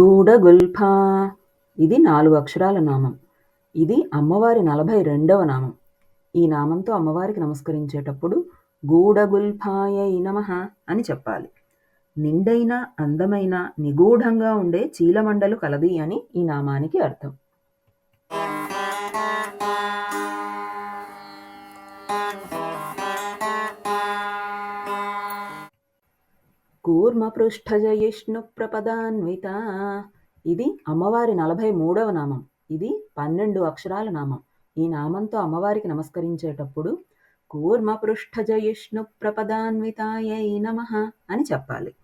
గూడగుల్ఫా. ఇది నాలుగు అక్షరాల నామం. ఇది అమ్మవారి నలభై రెండవ నామం. ఈ నామంతో అమ్మవారికి నమస్కరించేటప్పుడు గూడగుల్ఫాయై నమః అని చెప్పాలి. నిండైన అందమైన నిగూఢంగా ఉండే చీలమండలు కలది అని ఈ నామానికి అర్థం. కూర్మపృష్ఠజయిష్ణుప్రపదాన్విత. ఇది అమ్మవారి నలభై మూడవ నామం. ఇది పన్నెండు అక్షరాల నామం. ఈ నామంతో అమ్మవారికి నమస్కరించేటప్పుడు కూర్మపృష్ఠజయిష్ణుప్రపదాన్వితాయై నమః అని చెప్పాలి.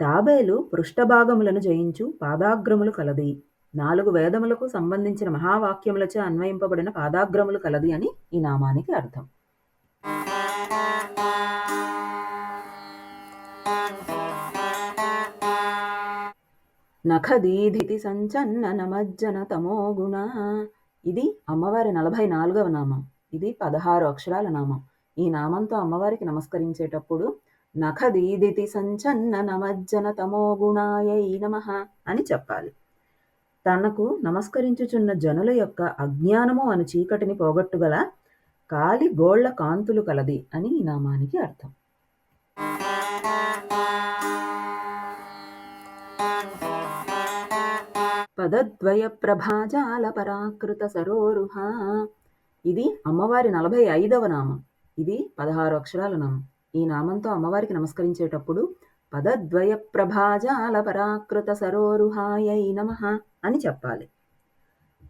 తాబేలు పృష్ఠభాగములను జయించు పాదాగ్రములు కలది. నాలుగు వేదములకు సంబంధించిన మహావాక్యములచే అన్వయింపబడిన పాదాగ్రములు కలది అని ఈ నామానికి అర్థం. నఖదీధితి సంచన్న నమజ్జన తమో గుణ. ఇది అమ్మవారి నలభై నాలుగవ నామం. ఇది పదహారు అక్షరాల నామం. ఈ నామంతో అమ్మవారికి నమస్కరించేటప్పుడు నఖదీదితి సంచన్న నమజ్జన తమో నమ నమః అని చెప్పాలి. తనకు నమస్కరించుచున్న జనుల యొక్క అజ్ఞానము అను చీకటిని పోగొట్టుగల కాలి గోళ్ళ కాంతులు కలది అని ఈ నామానికి అర్థం. పదద్వయ ప్రభాజాల పరాకృత సరోరుహ ఇది అమ్మవారి నలభై ఐదవ నామం. ఇది పదహారు అక్షరాల నామం. ఈ నామంతో అమ్మవారికి నమస్కరించేటప్పుడు పదద్వయ ప్రభాజాల పరాకృత సరోరుహాయై నమ అని చెప్పాలి.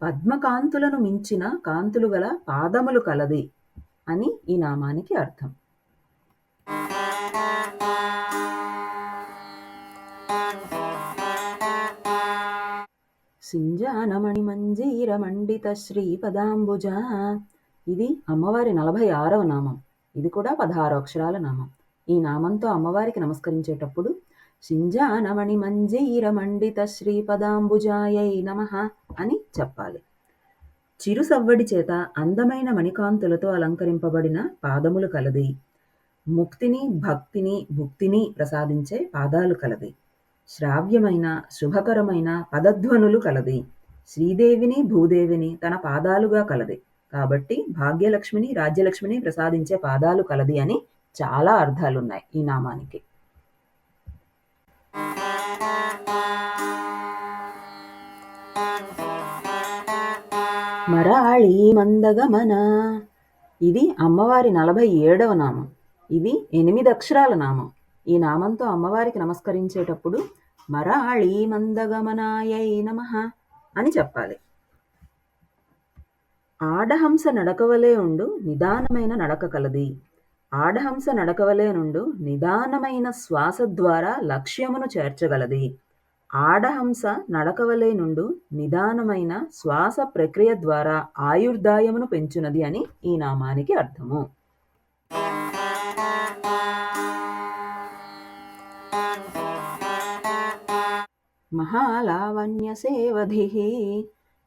పద్మకాంతులను మించిన కాంతులు గల పాదములు కలది అని ఈ నామానికి అర్థం. సింజానమణి మంజీర మండిత శ్రీపదాంబుజ. ఇది అమ్మవారి నలభై ఆరవ నామం. ఇది కూడా పదహారు అక్షరాల నామం. ఈ నామంతో అమ్మవారికి నమస్కరించేటప్పుడు సింజానమణి మంజీర మండిత శ్రీపదాంబుజాయై నమ అని చెప్పాలి. చిరు సవ్వడి చేత అందమైన మణికాంతులతో అలంకరింపబడిన పాదములు కలది. ముక్తిని భక్తిని భుక్తిని ప్రసాదించే పాదాలు కలది. శ్రావ్యమైన శుభకరమైన పదధ్వనులు కలది. శ్రీదేవిని భూదేవిని తన పాదాలుగా కలది. కాబట్టి భాగ్యలక్ష్మిని రాజ్యలక్ష్మిని ప్రసాదించే పాదాలు కలది అని చాలా అర్థాలున్నాయి ఈ నామానికి. మరాళీ మందగమన. ఇది అమ్మవారి నలభై ఏడవ నామం. ఇది ఎనిమిది అక్షరాల నామం. ఈ నామంతో అమ్మవారికి నమస్కరించేటప్పుడు మరాళీ మందగమనాయై నమః అని చెప్పాలి. ఆడహంస నడకవలే ఉండు నిదానమైన నడక కలది. ఆడహంస నడకవలే నుండు నిదానమైన శ్వాస ద్వారా లక్ష్యమును చేర్చగలది. ఆడహంస నడకవలే నుండు నిదానమైన శ్వాస ప్రక్రియ ద్వారా ఆయుర్దాయమును పెంచునది అని ఈ నామానికి అర్థము. మహాలావణ్య సేవధి.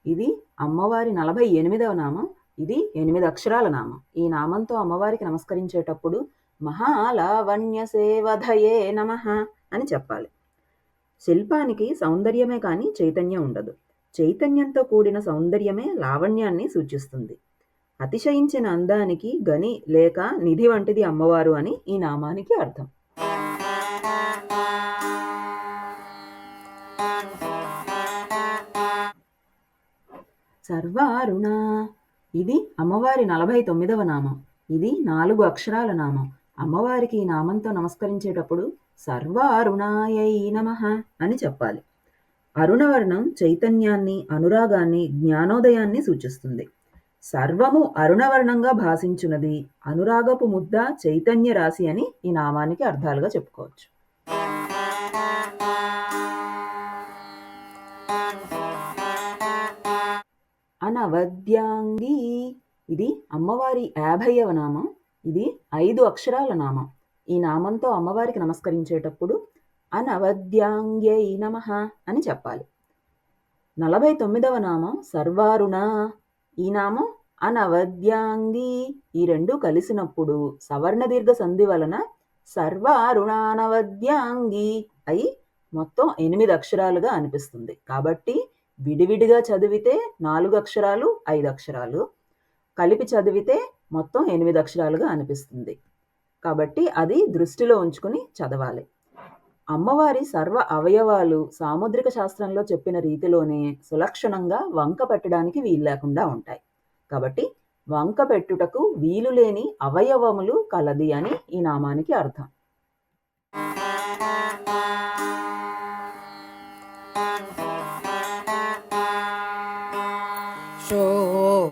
ఇది అమ్మవారి నలభై ఎనిమిదవ నామం ఇది ఎనిమిది అక్షరాల నామం. ఈ నామంతో అమ్మవారికి నమస్కరించేటప్పుడు మహాలావణ్య సేవధయే నమ అని చెప్పాలి. శిల్పానికి సౌందర్యమే కానీ చైతన్యం ఉండదు. చైతన్యంతో కూడిన సౌందర్యమే లావణ్యాన్ని సూచిస్తుంది. అతిశయించిన అందానికి గని లేక నిధి వంటిది అమ్మవారు అని ఈ నామానికి అర్థం. సర్వారుణ. ఇది అమ్మవారి నలభై తొమ్మిదవ నామం. ఇది నాలుగు అక్షరాల నామం. అమ్మవారికి ఈ నామంతో నమస్కరించేటప్పుడు సర్వారుణాయై నమః అని చెప్పాలి. అరుణవర్ణం చైతన్యాన్ని అనురాగాన్ని జ్ఞానోదయాన్ని సూచిస్తుంది. సర్వము అరుణవర్ణంగా భాషించున్నది అనురాగపు ముద్ద చైతన్య రాశి అని ఈ నామానికి అర్థాలుగా చెప్పుకోవచ్చు. అనవద్యాంగి ఇది అమ్మవారి యాభైవ నామం. ఇది ఐదు అక్షరాల నామం. ఈ నామంతో అమ్మవారికి నమస్కరించేటప్పుడు అనవద్యాంగ్యై నమ అని చెప్పాలి. నలభై తొమ్మిదవ నామం సర్వారుణ. ఈ నామం అనవద్యాంగి ఈ రెండు కలిసినప్పుడు సవర్ణ దీర్ఘ సంధి వలన సర్వారుణానవద్యాంగి అయి మొత్తం ఎనిమిది అక్షరాలుగా అనిపిస్తుంది. కాబట్టి విడివిడిగా చదివితే నాలుగు అక్షరాలు ఐదు అక్షరాలు కలిపి చదివితే మొత్తం ఎనిమిది అక్షరాలుగా అనిపిస్తుంది. కాబట్టి అది దృష్టిలో ఉంచుకుని చదవాలి. అమ్మవారి సర్వ అవయవాలు సాముద్రిక శాస్త్రంలో చెప్పిన రీతిలోనే సులక్షణంగా వంక పెట్టడానికి వీలు లేకుండా ఉంటాయి. కాబట్టి వంక పెట్టుటకు వీలు లేని అవయవములు కలది అని ఈ నామానికి అర్థం.